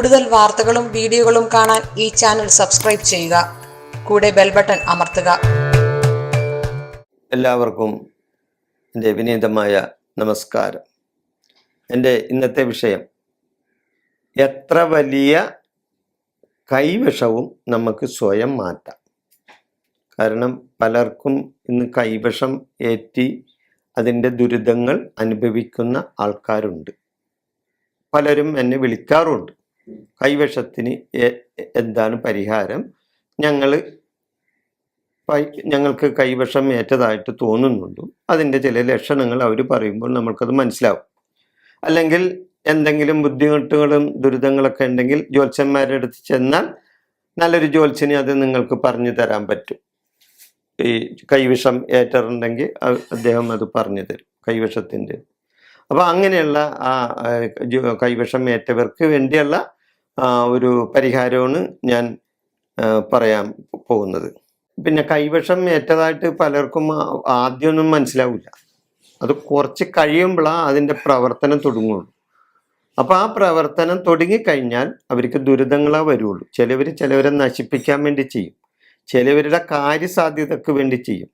കൂടുതൽ വാർത്തകളും വീഡിയോകളും കാണാൻ ഈ ചാനൽ സബ്സ്ക്രൈബ് ചെയ്യുക. കൂടെ ബെൽ ബട്ടൺ അമർത്തുക. എല്ലാവർക്കും എന്റെ വിനീതമായ നമസ്കാരം. എന്റെ ഇന്നത്തെ വിഷയം എത്ര വലിയ കൈവശവും നമുക്ക് സ്വയം മാറ്റാം. കാരണം പലർക്കും ഇന്ന് കൈവശം ഏറ്റി അതിന്റെ ദുരിതങ്ങൾ അനുഭവിക്കുന്ന ആൾക്കാരുണ്ട്. പലരും എന്നെ വിളിക്കാറുണ്ട്. കൈവിഷത്തിന് എ- എന്താണ് പരിഹാരം? ഞങ്ങൾ ഞങ്ങൾക്ക് കൈവശം ഏറ്റതായിട്ട് തോന്നുന്നുണ്ട്. അതിന്റെ ചില ലക്ഷണങ്ങൾ അവർ പറയുമ്പോൾ നമ്മൾക്കത് മനസ്സിലാവും. അല്ലെങ്കിൽ എന്തെങ്കിലും ബുദ്ധിമുട്ടുകളും ദുരിതങ്ങളൊക്കെ ഉണ്ടെങ്കിൽ ജ്യോത്സ്യന്മാരുടെ അടുത്ത് ചെന്നാൽ നല്ലൊരു ജ്യോത്സ്യനെ അത് നിങ്ങൾക്ക് പറഞ്ഞു തരാൻ പറ്റും. ഈ കൈവിഷം ഏറ്റിട്ടുണ്ടെങ്കിൽ അ- അദ്ദേഹം അത് പറഞ്ഞു തരും കൈവിഷത്തിന്റെ അപ്പോൾ അങ്ങനെയുള്ള ആ കൈവശം ഏറ്റവർക്ക് വേണ്ടിയുള്ള ഒരു പരിഹാരമാണ് ഞാൻ പറയാൻ പോകുന്നത്. പിന്നെ കൈവശം ഏറ്റതായിട്ട് പലർക്കും ആദ്യമൊന്നും മനസ്സിലാവില്ല അത് കുറച്ച് കഴിയുമ്പോഴാണ് അതിന്റെ പ്രവർത്തനം തുടങ്ങുള്ളൂ. അപ്പോൾ ആ പ്രവർത്തനം തുടങ്ങിക്കഴിഞ്ഞാൽ അവർക്ക് ദുരിതങ്ങളാ വരുള്ളൂ. ചിലവർ ചിലവരെ നശിപ്പിക്കാൻ വേണ്ടി ചെയ്യും. ചിലവരുടെ കാര്യസാധ്യതക്ക് വേണ്ടി ചെയ്യും.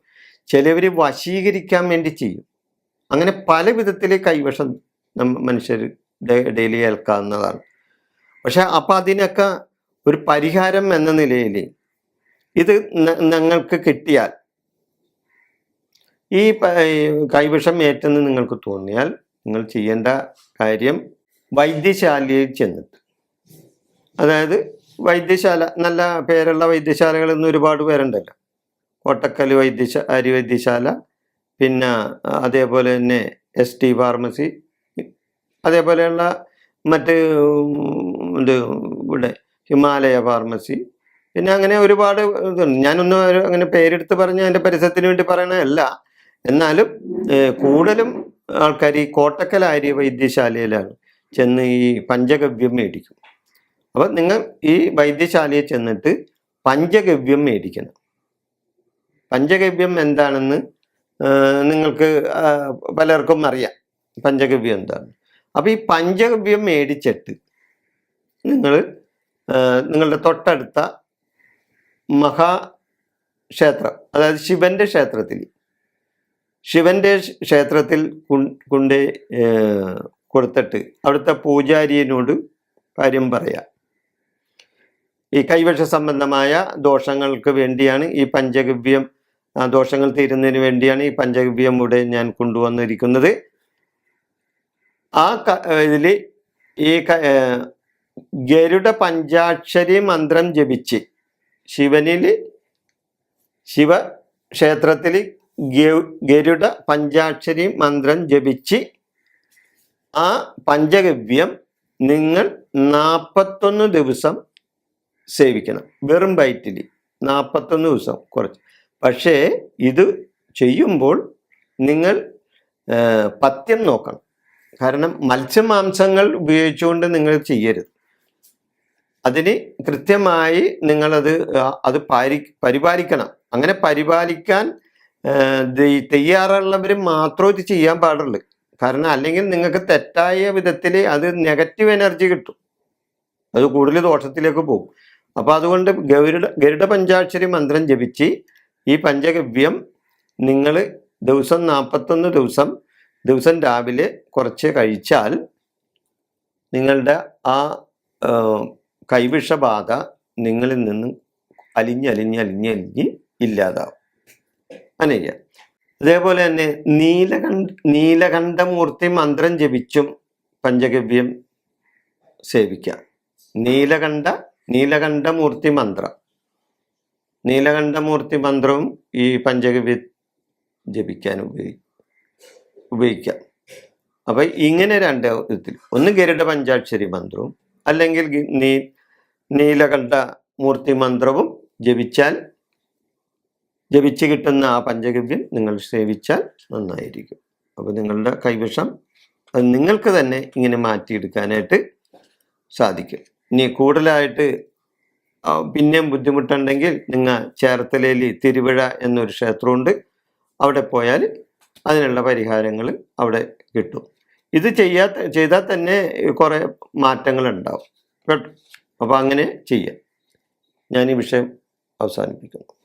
ചിലവർ വശീകരിക്കാൻ വേണ്ടി ചെയ്യും. അങ്ങനെ പല വിധത്തിൽ കൈവശം മനുഷ്യർ ഡെയിലി ഏൽക്കാവുന്നതാണ്. പക്ഷെ അപ്പം അതിനൊക്കെ ഒരു പരിഹാരം എന്ന നിലയിൽ ഇത് നിങ്ങൾക്ക് കിട്ടിയാൽ ഈ കൈവിഷം ഏറ്റെന്ന് നിങ്ങൾക്ക് തോന്നിയാൽ നിങ്ങൾ ചെയ്യേണ്ട കാര്യം വൈദ്യശാലയിൽ ചെന്നിട്ട്. അതായത് വൈദ്യശാല നല്ല പേരുള്ള വൈദ്യശാലകൾ ഇന്ന് ഒരുപാട് പേരുണ്ടല്ലോ. കോട്ടക്കൽ വൈദ്യശാല അരി വൈദ്യശാല പിന്നെ അതേപോലെ തന്നെ എസ് ടി ഫാർമസി അതേപോലെയുള്ള മറ്റ് ഇത് ഇവിടെ ഹിമാലയ ഫാർമസി. പിന്നെ അങ്ങനെ ഒരുപാട് ഇതുണ്ട്. ഞാനൊന്നും അങ്ങനെ പേരെടുത്ത് പറഞ്ഞ് അതിന്റെ പരിസരത്തിന് വേണ്ടി പറയണതല്ല. എന്നാലും കൂടുതലും ആൾക്കാർ ഈ കോട്ടക്കൽ ആര്യ വൈദ്യശാലയിലാണ് ചെന്ന് ഈ പഞ്ചഗവ്യം മേടിക്കും. അപ്പം നിങ്ങൾ ഈ വൈദ്യശാലയിൽ ചെന്നിട്ട് പഞ്ചഗവ്യം മേടിക്കണം. പഞ്ചഗവ്യം എന്താണെന്ന് നിങ്ങൾക്ക് പലർക്കും അറിയാം. പഞ്ചഗവ്യം എന്താണ് അപ്പം ഈ പഞ്ചഗവ്യം മേടിച്ചിട്ട് നിങ്ങൾ നിങ്ങളുടെ തൊട്ടടുത്ത മഹാക്ഷേത്രം അതായത് ശിവന്റെ ക്ഷേത്രത്തിൽ ശിവന്റെ ക്ഷ- ക്ഷേത്രത്തിൽ കൊണ്ട് കൊടുത്തിട്ട് അവിടുത്തെ പൂജാരിയനോട് കാര്യം പറയാം. ഈ കൈവശ സംബന്ധമായ ദോഷങ്ങൾക്ക് വേണ്ടിയാണ് ഈ പഞ്ചഗവ്യം ദോഷങ്ങൾ തീരുന്നതിന് വേണ്ടിയാണ് ഈ പഞ്ചഗവ്യം ഇവിടെ ഞാൻ കൊണ്ടുവന്നിരിക്കുന്നത്. ആ ഇതിൽ ഈ ഗരുഡ പഞ്ചാക്ഷരി മന്ത്രം ജപിച്ച് ശിവനിൽ ശിവ ക്ഷേത്രത്തിൽ ഗരുഡ പഞ്ചാക്ഷരി മന്ത്രം ജപിച്ച് ആ പഞ്ചഗവ്യം നിങ്ങൾ നാൽപ്പത്തൊന്ന് ദിവസം സേവിക്കണം. വെറും വയറ്റിൽ നാൽപ്പത്തൊന്ന് ദിവസം കുറച്ച്. പക്ഷേ ഇത് ചെയ്യുമ്പോൾ നിങ്ങൾ പത്യം നോക്കണം. കാരണം മത്സ്യമാംസങ്ങൾ ഉപയോഗിച്ചുകൊണ്ട് നിങ്ങൾ ചെയ്യരുത്. അതിന് കൃത്യമായി നിങ്ങളത് അത് പാരി പരിപാലിക്കണം. അങ്ങനെ പരിപാലിക്കാൻ തയ്യാറുള്ളവർ മാത്രമേ ഇത് ചെയ്യാൻ പാടുള്ളൂ. കാരണം അല്ലെങ്കിൽ നിങ്ങൾക്ക് തെറ്റായ വിധത്തിൽ അത് നെഗറ്റീവ് എനർജി കിട്ടും. അത് കൂടുതൽ ദോഷത്തിലേക്ക് പോകും. അപ്പോൾ അതുകൊണ്ട് ഗരുഡ ഗരുഡ പഞ്ചാക്ഷരി മന്ത്രം ജപിച്ച് ഈ പഞ്ചഗവ്യം നിങ്ങൾ ദിവസം നാൽപ്പത്തൊന്ന് ദിവസം ദിവസം രാവിലെ കുറച്ച് കഴിച്ചാൽ നിങ്ങളുടെ ആ, കൈവിഷബാധ നിങ്ങളിൽ നിന്ന് അലിഞ്ഞ് അലിഞ്ഞ് ഇല്ലാതാവും. അനയ്യ അതേപോലെ തന്നെ നീലകണ്ഠ നീലകണ്ഠമൂർത്തി മന്ത്രം ജപിച്ചും പഞ്ചഗവ്യം സേവിക്കാം. നീലകണ്ഠ നീലകണ്ഠമൂർത്തി മന്ത്രം. നീലകണ്ഠമൂർത്തി മന്ത്രവും ഈ പഞ്ചഗവ്യ ജപിക്കാൻ ഉപയോഗി ഉപയോഗിക്കാം. അപ്പം ഇങ്ങനെ രണ്ട് വിധത്തിൽ ഒന്ന് ഗരുഡ പഞ്ചാക്ഷരി മന്ത്രവും അല്ലെങ്കിൽ നീ നീലകണ്ഠ മൂർത്തി മന്ത്രവും ജപിച്ചാൽ ജപിച്ച് കിട്ടുന്ന ആ പഞ്ചഗവ്യം നിങ്ങൾ സേവിച്ചാൽ നന്നായിരിക്കും. അപ്പോൾ നിങ്ങളുടെ കൈവശം അത് നിങ്ങൾക്ക് തന്നെ ഇങ്ങനെ മാറ്റിയെടുക്കാനായിട്ട് സാധിക്കും. ഇനി കൂടുതലായിട്ട് പിന്നെയും ബുദ്ധിമുട്ടുണ്ടെങ്കിൽ നിങ്ങൾ ചേർത്തലയിൽ തിരുവിഴ എന്നൊരു ക്ഷേത്രമുണ്ട്. അവിടെ പോയാൽ അതിനുള്ള പരിഹാരങ്ങൾ അവിടെ കിട്ടും. ഇത് ചെയ്യാത്ത ചെയ്താൽ തന്നെ കുറേ മാറ്റങ്ങൾ ഉണ്ടാവും. കേട്ടോ? അപ്പോൾ അങ്ങനെ ചെയ്യാം. ഞാൻ ഈ വിഷയം അവസാനിപ്പിക്കുന്നു.